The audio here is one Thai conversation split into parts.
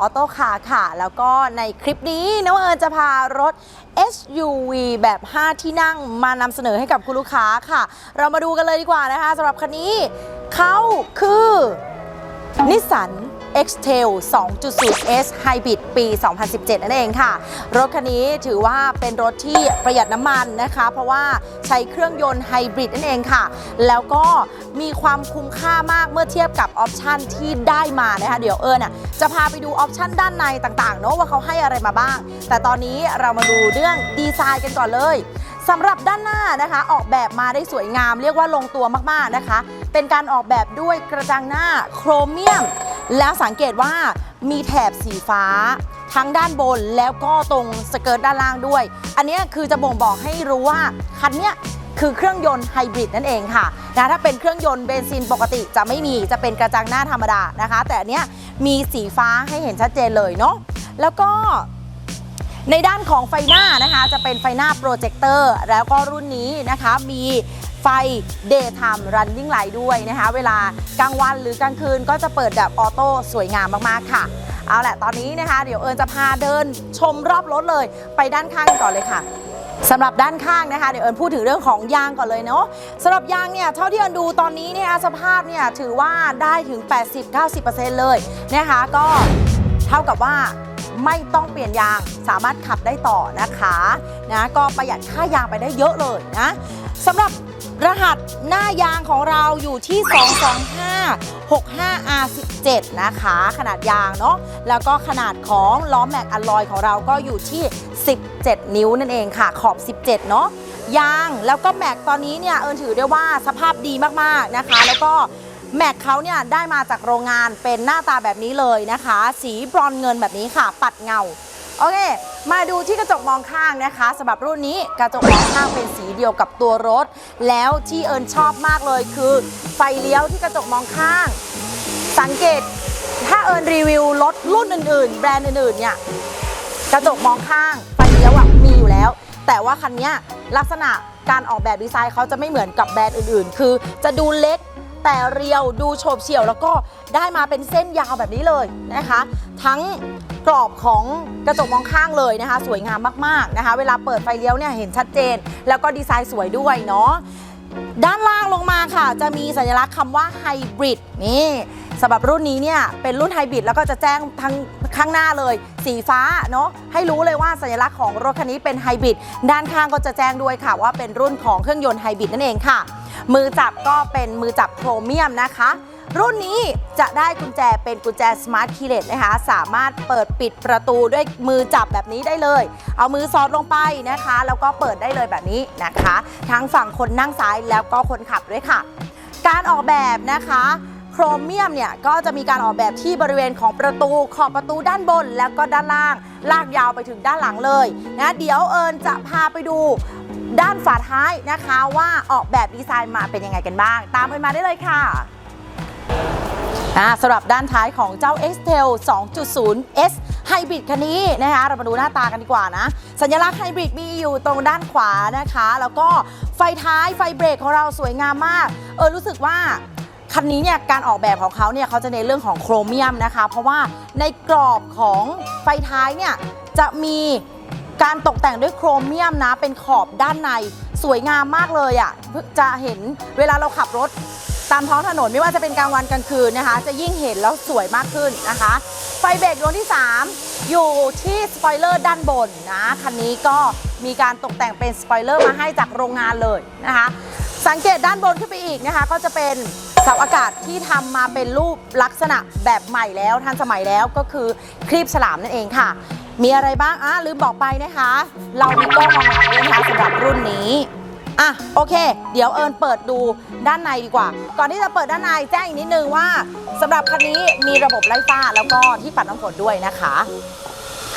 ออโตออโต้คาร์ค่ะ แล้วก็ในคลิปนี้น้องเอิญจะพารถ SUV แบบ 5 ที่นั่งมานำเสนอให้กับคุณลูกค้าค่ะ เรามาดูกันเลยดีกว่านะคะสำหรับคันนี้เขาคือนิสสัน X-Trail 2.0 S Hybrid ปี 2017 นั่นเองค่ะ รถคันนี้ถือว่าเป็นรถที่ประหยัดน้ำมันนะคะ เพราะว่าใช้เครื่องยนต์ไฮบริดนั่นเองค่ะ แล้วก็มีความคุ้มค่ามากเมื่อเทียบกับออปชันที่ได้มานะคะ เดี๋ยวเอิญจะพาไปดูออปชันด้านในต่างๆเนาะว่าเขาให้อะไรมาบ้าง แต่ตอนนี้เรามาดูเรื่องดีไซน์กันก่อนเลยสำหรับด้านหน้านะคะออกแบบมาได้สวยงาม เรียกว่าลงตัวมากๆนะคะ เป็นการออกแบบด้วยกระจังหน้าโครเมียม แล้วสังเกตว่ามีแถบสีฟ้าทั้งด้านบนแล้วก็ตรงสเกิร์ตด้านล่างด้วย อันนี้คือจะบ่งบอกให้รู้ว่าคันนี้คือเครื่องยนต์ไฮบริดนั่นเองค่ะนะถ้าเป็นเครื่องยนต์เบนซินปกติจะไม่มีจะเป็นกระจังหน้าธรรมดานะคะ แต่อันนี้มีสีฟ้าให้เห็นชัดเจนเลยเนาะแล้วก็ในด้านของไฟหน้านะคะ จะเป็นไฟหน้าโปรเจคเตอร์แล้วก็รุ่นนี้นะคะมี ฟ Daytime Running Light ด้วยนะคะ เวลากลางวันหรือกลางคืนก็จะเปิดแบบออโต้สวยงามมากๆค่ะ เอาแหละตอนนี้นะคะ เดี๋ยวเอิญจะพาเดินชมรอบรถเลย ไปด้านข้างกันก่อนเลยค่ะสำหรับด้านข้างนะคะเดี๋ยวเอิญพูดถึงเรื่องของยางก่อนเลยเนาะสำหรับยางเนี่ยเท่าที่เอิญดูตอนนี้เนี่ยสภาพเนี่ยถือว่าได้ถึง 80-90%เลยนะคะก็เท่ากับว่าไม่ต้องเปลี่ยนยางสามารถขับได้ต่อนะคะนะก็ประหยัดค่ายางไปได้เยอะเลยนะสำหรับ รหัสหน้ายางของเราอยู่ที่ 22565R17 นะคะ ขนาดยางเนาะแล้วก็ขนาดของล้อแม็กอะลอยของเราก็อยู่ที่ 17 นิ้วนั่นเองค่ะ ขอบ 17 เนาะยางแล้วก็แม็กตอนนี้เนี่ยเอิญถือได้ว่าสภาพดีมากๆนะคะ แล้วก็แม็กเขาเนี่ยได้มาจากโรงงานเป็นหน้าตาแบบนี้เลยนะคะ สีบรอนเงินแบบนี้ค่ะ ปัดเงา โอเค มาดูที่กระจกมองข้างนะคะสำหรับรุ่นนี้กระจกมองข้างเป็นสีเดียวกับตัวรถ แล้วที่เอิญชอบมากเลยคือ ไฟเลี้ยวที่กระจกมองข้าง สังเกตถ้าเอิญรีวิวรถรุ่นอื่น ๆ แบรนด์อื่นๆเนี่ยกระจกมองข้างไฟเลี้ยวอะมีอยู่แล้ว แต่ว่าคันนี้ลักษณะการออกแบบดีไซน์เขาจะไม่เหมือนกับแบรนด์อื่น ๆ คือจะดูเล็ก แต่เรียวดูโฉบเฉี่ยวแล้วก็ได้มาเป็นเส้นยาวแบบนี้เลยนะคะ ทั้งกรอบของกระจกมองข้างเลยนะคะ สวยงามมากๆนะคะ เวลาเปิดไฟเลี้ยวเนี่ยเห็นชัดเจน แล้วก็ดีไซน์สวยด้วยเนาะด้านล่างลงมาค่ะ จะมีสัญลักษณ์คำว่าไฮบริดนี่สำหรับรุ่นนี้เนี่ยเป็นรุ่นไฮบริดแล้วก็จะแจ้งทั้งข้างหน้าเลย สีฟ้าเนาะให้รู้เลยว่าสัญลักษณ์ของรถคันนี้เป็นไฮบริดด้านข้างก็จะแจ้งด้วยค่ะว่าเป็นรุ่นของเครื่องยนต์ไฮบริดนั่นเองค่ะ มือจับก็เป็นมือจับโครเมียมนะคะ รุ่นนี้จะได้กุญแจเป็นกุญแจ Smart Key นะคะ สามารถเปิดปิดประตูด้วยมือจับแบบนี้ได้เลย เอามือสอดลงไปนะคะ แล้วก็เปิดได้เลยแบบนี้นะคะ ทั้งฝั่งคนนั่งซ้ายแล้วก็คนขับด้วยค่ะ การออกแบบนะคะโครเมียมเนี่ยก็จะมีการออกแบบที่บริเวณของประตูขอบประตูด้านบน แล้วก็ด้านล่าง ลากยาวไปถึงด้านหลังเลยนะเดี๋ยวเอิญจะพาไปดู ด้านฝาท้ายนะคะว่าออกแบบดีไซน์มาเป็นยังไงกันบ้าง ตามเอิญมาได้เลยค่ะสำหรับด้านท้ายของเจ้า x t e l 2.0 S Hybrid คันนี้นะคะเรามาดูหน้าตากันดีกว่านะ สัญลักษณ์ไฮบริดมีอยู่ตรงด้านขวานะคะ แล้วก็ไฟท้ายไฟเบรกของเราสวยงามมาก เออรู้สึกว่าคันนี้เนี่ยการออกแบบของเขาเนี่ยเขาจะในเรื่องของโครเมียมนะคะ เพราะว่าในกรอบของไฟท้ายเนี่ยจะมี การตกแต่งด้วยโครเมียมนะ เป็นขอบด้านในสวยงามมากเลยอะ่ะจะเห็นเวลาเราขับรถตามท้องถนนไม่ว่าจะเป็นกลางวันกลางคืนนะคะ จะยิ่งเห็นแล้วสวยมากขึ้นนะคะ ไฟเบรกดวงที่ 3 อยู่ที่สปอยเลอร์ด้านบนนะคันนี้ก็มีการตกแต่งเป็นสปอยเลอร์มาให้จากโรงงานเลยนะคะ สังเกตด้านบนขึ้นไปอีกนะคะ ก็จะเป็น สาอากาศที่ทำมาเป็นรูปลักษณะแบบใหม่แล้วทันสมัยแล้วก็คือครีบฉลามนั่นเองค่ะ มีอะไรบ้างอะลืมบอกไปนะคะ เรามีกล้องมองหลังด้วยนะคะสำหรับรุ่นนี้อะโอเค เดี๋ยวเอิญเปิดดูด้านในดีกว่า ก่อนที่จะเปิดด้านในแจ้งอีกนิดนึงว่าสำหรับคันนี้มีระบบไล่ฟ้าแล้วก็ที่ปัดน้ำฝนด้วยนะคะ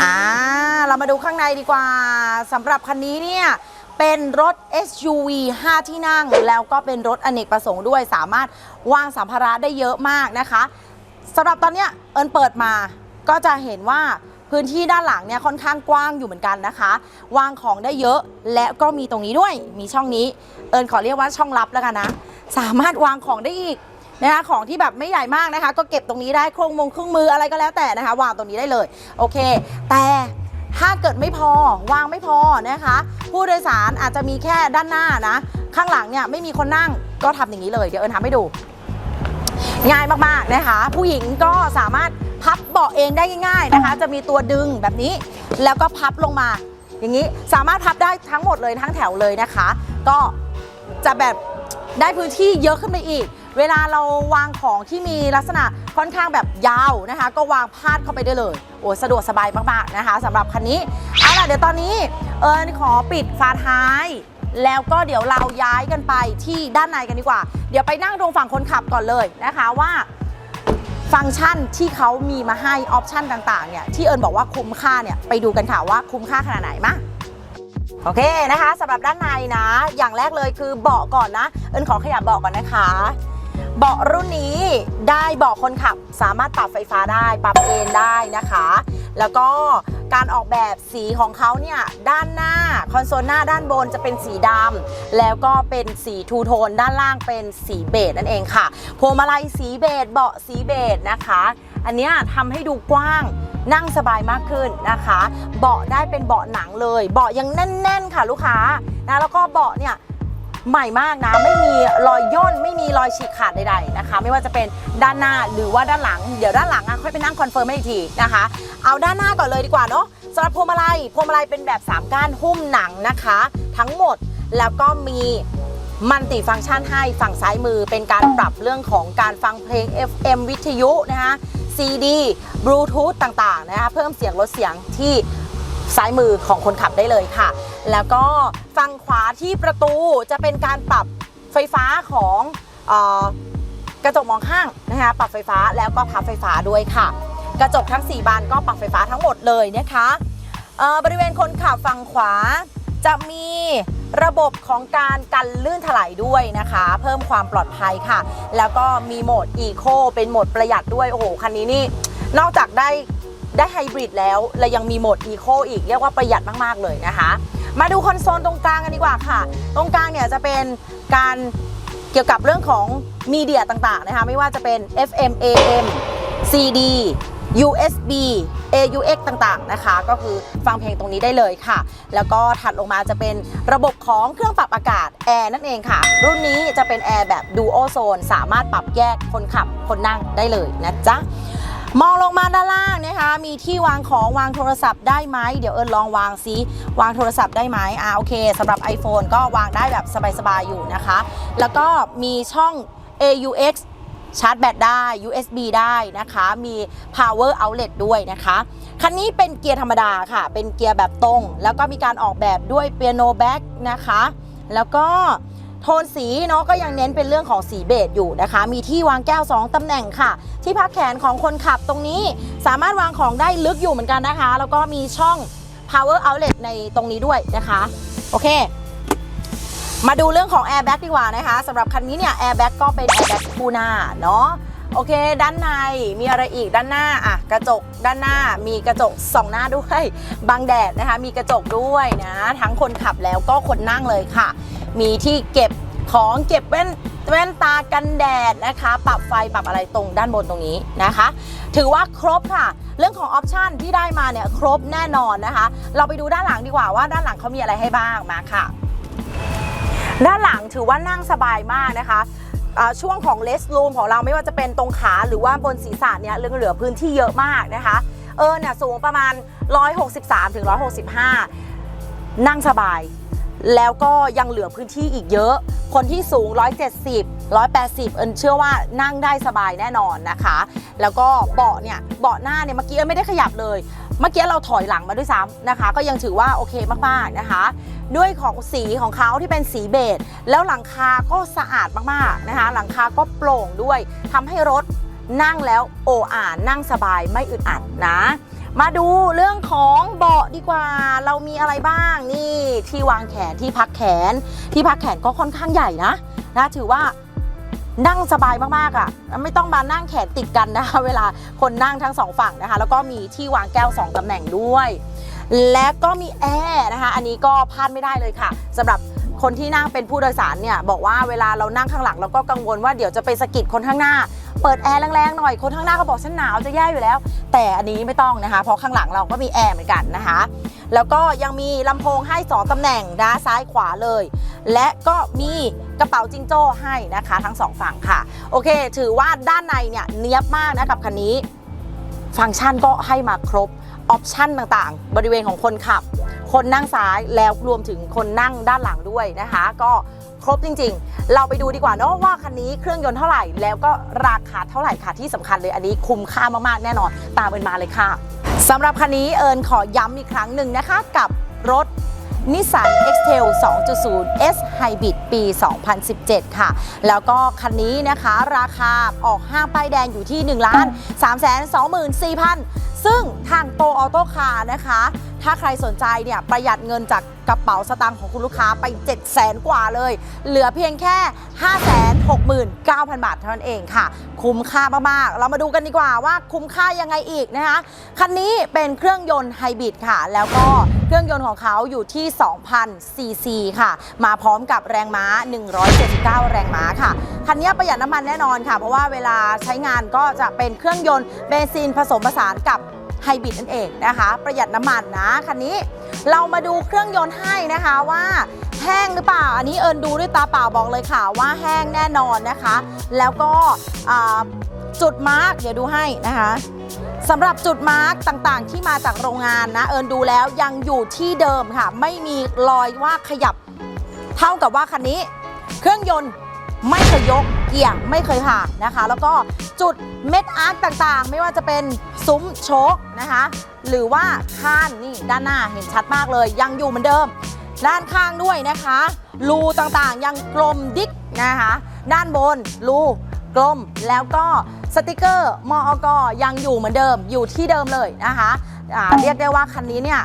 อ่าเรามาดูข้างในดีกว่าสำหรับคันนี้เนี่ย เป็นรถ SUV 5 ที่นั่ง แล้วก็เป็นรถอเนกประสงค์ด้วย สามารถวางสัมภาระได้เยอะมากนะคะสำหรับตอนเนี้ยเอิญเปิดมาก็จะเห็นว่าพื้นที่ด้านหลังเนี่ยค่อนข้างกว้างอยู่เหมือนกันนะคะ วางของได้เยอะและก็มีตรงนี้ด้วย มีช่องนี้ เอิญขอเรียกว่าช่องลับแล้วกันนะ สามารถวางของได้อีกนะคะของที่แบบไม่ใหญ่มากนะคะ ก็เก็บตรงนี้ได้โครงมงเครื่องมืออะไรก็แล้วแต่นะคะ วางตรงนี้ได้เลย โอเค แต่ ถ้าเกิดไม่พอวางไม่พอนะคะ ผู้โดยสารอาจจะมีแค่ด้านหน้านะ ข้างหลังเนี่ยไม่มีคนนั่งก็ทำอย่างนี้เลย เดี๋ยวเอิญทำให้ดู ง่ายมากๆนะคะ ผู้หญิงก็สามารถพับเบาะเองได้ง่าย ๆนะคะ จะมีตัวดึงแบบนี้ แล้วก็พับลงมา อย่างนี้สามารถพับได้ทั้งหมดเลยทั้งแถวเลยนะคะ ก็จะแบบได้พื้นที่เยอะขึ้นไปอีก เวลาเราวางของที่มีลักษณะค่อนข้างแบบยาวนะคะ ก็วางพาดเข้าไปได้เลย โอ้สะดวกสบายมากๆนะคะสำหรับคันนี้เอาล่ะเดี๋ยวตอนนี้เอิญขอปิดฝาท้ายแล้วก็เดี๋ยวเราย้ายกันไปที่ด้านในกันดีกว่า เดี๋ยวไปนั่งตรงฝั่งคนขับก่อนเลยนะคะว่า ฟังก์ชันที่เขามีมาให้ออปชันต่างๆเนี่ยที่เอิญบอกว่าคุ้มค่าเนี่ยไปดูกันค่ะว่าคุ้มค่าขนาดไหนมาโอเคนะคะสำหรับด้านในนะ อย่างแรกเลยคือเบาะก่อนนะ เอิญขอขยับเบาะก่อนนะคะ เบาะรุ่นนี้ได้เบาะคนขับสามารถปรับไฟฟ้าได้ปรับเอนได้นะคะ แล้วก็การออกแบบสีของเขาเนี่ยด้านหน้าคอนโซลหน้าด้านบนจะเป็นสีดำแล้วก็เป็นสีทูโทน ด้านล่างเป็นสีเบจนั่นเองค่ะพวงมาลัยสีเบจเบาะสีเบจนะคะ อันนี้ทำให้ดูกว้างนั่งสบายมากขึ้นนะคะ เบาะได้เป็นเบาะหนังเลย เบาะยังแน่น ๆ ค่ะลูกค้านะแล้วก็เบาะเนี่ย ใหม่มากนะ ไม่มีรอยย่นไม่มีรอยฉีกขาดใดๆนะคะ ไม่ว่าจะเป็นด้านหน้าหรือว่าด้านหลัง เดี๋ยวด้านหลังอะค่อยไปนั่งคอนเฟิร์มให้อีกทีนะคะ เอาด้านหน้าก่อนเลยดีกว่าเนาะสำหรับพวงมาลัยพวงมาลัยเป็นแบบ 3 ก้านหุ้มหนังนะคะ ทั้งหมดแล้วก็มีมัลติฟังก์ชันให้ฝั่งซ้ายมือเป็นการปรับเรื่องของการฟังเพลง FM วิทยุนะคะ CD บลูทูธต่างๆนะคะเพิ่มเสียงลดเสียงที่ ซ้ายมือของคนขับได้เลยค่ะ แล้วก็ฝั่งขวาที่ประตูจะเป็นการปรับไฟฟ้าของออกระจกมองข้างนะคะปรับไฟฟ้าแล้วก็พับไฟฟ้าด้วยค่ะ กระจกทั้ง 4 บานก็ปรับไฟฟ้าทั้งหมดเลยนะคะเอ่อบริเวณคนขับฝั่งขวาจะมีระบบของการกันลื่นถลายด้วยนะคะ เพิ่มความปลอดภัยค่ะ แล้วก็มีโหมด Eco เป็นโหมดประหยัดด้วย โอ้โห คันนี้นี่ นอกจากได้ ได้ไฮบริดแล้วและยังมีโหมด Eco อีกเรียกว่าประหยัดมากๆเลยนะคะ มาดูคอนโซลตรงกลางกันดีกว่าค่ะ ตรงกลางเนี่ยจะเป็นการเกี่ยวกับเรื่องของมีเดียต่างๆนะคะ ไม่ว่าจะเป็น FM AM CD USB AUX ต่างๆนะคะ ก็คือฟังเพลงตรงนี้ได้เลยค่ะ แล้วก็ถัดลงมาจะเป็นระบบของเครื่องปรับอากาศแอร์นั่นเองค่ะ รุ่นนี้จะเป็นแอร์แบบ Duo Zone สามารถปรับแยกคนขับคนนั่งได้เลยนะจ๊ะ มองลงมาด้านล่างนะคะ มีที่วางของวางโทรศัพท์ได้ไหมเดี๋ยวเอิญลองวางซิวางโทรศัพท์ได้ไหมอ่าโอเคสำหรับ iPhone ก็วางได้แบบสบายๆอยู่นะคะ แล้วก็มีช่อง AUX ชาร์จแบตได้ USB ได้นะคะ มี power outlet ด้วยนะคะ คันนี้เป็นเกียร์ธรรมดาค่ะ เป็นเกียร์แบบตรง แล้วก็มีการออกแบบด้วยเปียโนแบ็กนะคะ แล้วก็ ทนสีเนาะก็ยังเน้นเป็นเรื่องของสีเบจอยู่นะคะ มีที่วางแก้ว 2ตำแหน่งค่ะ ที่พักแขนของคนขับตรงนี้สามารถวางของได้ลึกอยู่เหมือนกันนะคะ แล้วก็มีช่อง power outlet ในตรงนี้ด้วยนะคะ โอเค มาดูเรื่องของ airbag ดีกว่านะคะสำหรับคันนี้เนี่ย airbag ก็เป็น airbag คู่หน้าเนาะโอเค ด้านในมีอะไรอีกด้านหน้าอะกระจกด้านหน้ามีกระจกสองหน้าด้วยบังแดดนะคะ มีกระจกด้วยนะ ทั้งคนขับแล้วก็คนนั่งเลยค่ะ มีที่เก็บของเก็บแว่นแว่นตากันแดดนะคะ ปรับไฟปรับอะไรตรงด้านบนตรงนี้นะคะ ถือว่าครบค่ะ เรื่องของออปชันที่ได้มาเนี่ยครบแน่นอนนะคะ เราไปดูด้านหลังดีกว่าว่าด้านหลังเขามีอะไรให้บ้างมาค่ะ ด้านหลังถือว่านั่งสบายมากนะคะช่วงของเลส o ูมของเราไม่ว่าจะเป็นตรงขาหรือว่าบนศีรษะเนี่ยเหลือพื้นที่เยอะมากนะคะ เออเนี่ยสูงประมาณ 163ถึง165 นั่งสบาย แล้วก็ยังเหลือพื้นที่อีกเยอะ คนที่สูง 170 180 เอินเชื่อว่านั่งได้สบายแน่นอนนะคะ แล้วก็เบาะเนี่ย เบาะหน้าเนี่ยเมื่อกี้เอิ้นไม่ได้ขยับเลย เมื่อกี้เราถอยหลังมาด้วยซ้ำนะคะ ก็ยังถือว่าโอเคมากๆนะคะ ด้วยของสีของเขาที่เป็นสีเบจแล้วหลังคาก็สะอาดมากๆนะคะ หลังคาก็โปร่งด้วยทำให้รถ นั่งแล้วโออ่านนั่งสบายไม่อึดอัดนะ มาดูเรื่องของเบาะดีกว่า เรามีอะไรบ้างนี่ ที่วางแขนที่พักแขน ที่พักแขนก็ค่อนข้างใหญ่นะนะถือว่านั่งสบายมากๆอะ่ะ ไม่ต้องมานั่งแขนติดกันนะคะ เวลาคนนั่งทั้งสองฝั่งนะคะ แล้วก็มีที่วางแก้วสองตำแหน่งด้วย และก็มีแอร์นะคะ อันนี้ก็พลาดไม่ได้เลยค่ะสำหรับคนที่นั่งเป็นผู้โดยสารเนี่ยบอกว่าเวลาเรานั่งข้างหลังเราก็กังวลว่าเดี๋ยวจะไปสะกิดคนข้างหน้า เปิดแอร์แรงๆหน่อย คนข้างหน้าก็บอกฉันหนาวจะแย่อยู่แล้ว แต่อันนี้ไม่ต้องนะคะ เพราะข้างหลังเราก็มีแอร์เหมือนกันนะคะ แล้วก็ยังมีลำโพงให้ 2ตำแหน่งนะซ้ายขวาเลย และก็มีกระเป๋าจิงโจ้ให้นะคะ ทั้งสองฝั่งค่ะ โอเค ถือว่าด้านในเนี่ยเนียบมากนะกับคันนี้ ฟังก์ชันก็ให้มาครบออปชันต่างๆ บริเวณของคนขับ คนนั่งซ้ายแล้วรวมถึงคนนั่งด้านหลังด้วยนะคะ ก็ ครบจริง ๆ เราไปดูดีกว่าเนาะว่าคันนี้เครื่องยนต์เท่าไหร่ แล้วก็ราคาเท่าไหร่ค่ะที่สำคัญเลยอันนี้คุ้มค่ามากๆแน่นอน ตามเอินมาเลยค่ะสำหรับคันนี้เอิญขอย้ำอีกครั้งหนึ่งนะคะกับรถนิสสัน X-Tail 2.0 S Hybrid ปี 2017 ค่ะ แล้วก็คันนี้นะคะราคาออกห้างป้ายแดงอยู่ที่ 1,324,000 ซึ่งทางโตออโต้คาร์นะคะ ถ้าใครสนใจเนี่ยประหยัดเงินจากกระเป๋าสตางค์ของคุณลูกค้าไป 7 0 0 0 0 0กว่าเลย เหลือเพียงแค่ 569,000 บาทเท่านั้นเองค่ะ คุ้มค่ามากๆ เรามาดูกันดีกว่าว่าคุ้มค่ายังไงอีกนะคะ คันนี้เป็นเครื่องยนต์ไฮบริดค่ะ แล้วก็เครื่องยนต์ของเขาอยู่ที่ 2,000 ซีซีค่ะ มาพร้อมกับแรงม้า 179 แรงม้าค่ะ คันนี้ประหยัดน้ำมันแน่นอนค่ะ เพราะว่าเวลาใช้งานก็จะเป็นเครื่องยนต์เบนซินผสมผสานกับ ไฮบริดนั่นเองนะคะ ประหยัดน้ำมันนะคันนี้เรามาดูเครื่องยนต์ให้นะคะว่าแห้งหรือเปล่า อันนี้เอิญดูด้วยตาเปล่าบอกเลยค่ะว่าแห้งแน่นอนนะคะ แล้วก็จุดมาร์กเดี๋ยวดูให้นะคะสำหรับจุดมาร์กต่างๆ ที่มาจากโรงงานนะ เอิญดูแล้วยังอยู่ที่เดิมค่ะ ไม่มีรอยว่าขยับ เท่ากับว่าคันนี้ เครื่องยนต์ไม่เคยยก เกียร์ไม่เคยผ่านนะคะ แล้วก็จุดเม็ดอาร์ตต่างๆ ไม่ว่าจะเป็นซุ้มโชคนะคะ หรือว่าข้านนี่ด้านหน้าเห็นชัดมากเลย ยังอยู่เหมือนเดิม ด้านข้างด้วยนะคะรูต่างๆ ยังกลมดิ๊กนะคะ ด้านบนรูกลมแล้วก็สติกเกอร์มอกยังอยู่เหมือนเดิมอยู่ที่เดิมเลยนะคะอ่าเรียกได้ว่าคันนี้เนี่ย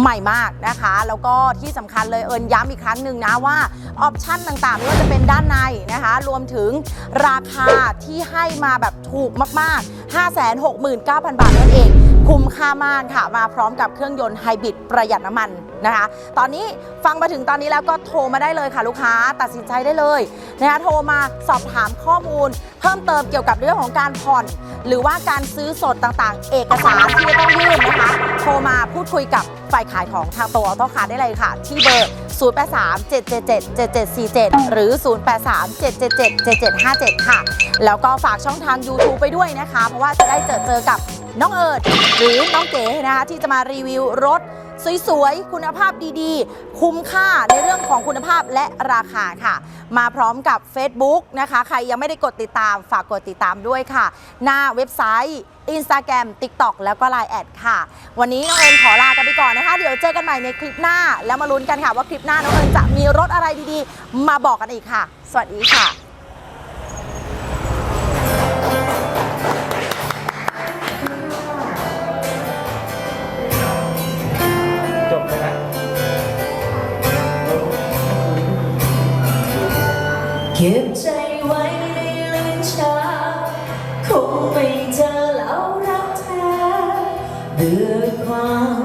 ใหม่มากนะคะ แล้วก็ที่สำคัญเลยเอิญย้ำอีกครั้งหนึ่งนะว่าออปชั่นต่างๆไม่ว่าจะเป็นด้านในนะคะ รวมถึงราคาที่ให้มาแบบถูกมากๆ 569,000 บาทนั่นเอง คุ้มค่ามากค่ะ มาพร้อมกับเครื่องยนต์ไฮบริดประหยัดน้ำมัน นะคะ ตอนนี้ฟังมาถึงตอนนี้แล้วก็โทรมาได้เลยค่ะลูกค้าตัดสินใจได้เลยนะคะโทรมาสอบถามข้อมูล เพิ่มเติมเกี่ยวกับเรื่องของการผ่อน หรือว่าการซื้อสดต่างๆ เอกสารที่จะต้องยื่นนะคะ โทรมาพูดคุยกับฝ่ายขายของทางโตออโต้คาร์ได้เลยค่ะ ที่เบอร์ 0837777747 หรือ 0837777757 ค่ะ แล้วก็ฝากช่องทาง YouTube ไปด้วยนะคะ เพราะว่าจะได้เจอเจอกับ น้องเอิร์ดหรือน้องเก๋นะคะที่จะมารีวิวรถสวยๆ คุณภาพดีๆ คุ้มค่าในเรื่องของคุณภาพและราคาค่ะ มาพร้อมกับ Facebook นะคะ ใครยังไม่ได้กดติดตามฝากกดติดตามด้วยค่ะ หน้าเว็บไซต์ Instagram TikTok แล้วก็ Line แอดค่ะ วันนี้น้องเอิญขอลากันไปก่อนนะคะ เดี๋ยวเจอกันใหม่ในคลิปหน้า แล้วมาลุ้นกันค่ะว่าคลิปหน้าน้องเอิญจะมีรถอะไรดีๆ มาบอกกันอีกค่ะ สวัสดีค่ะ เดือดความ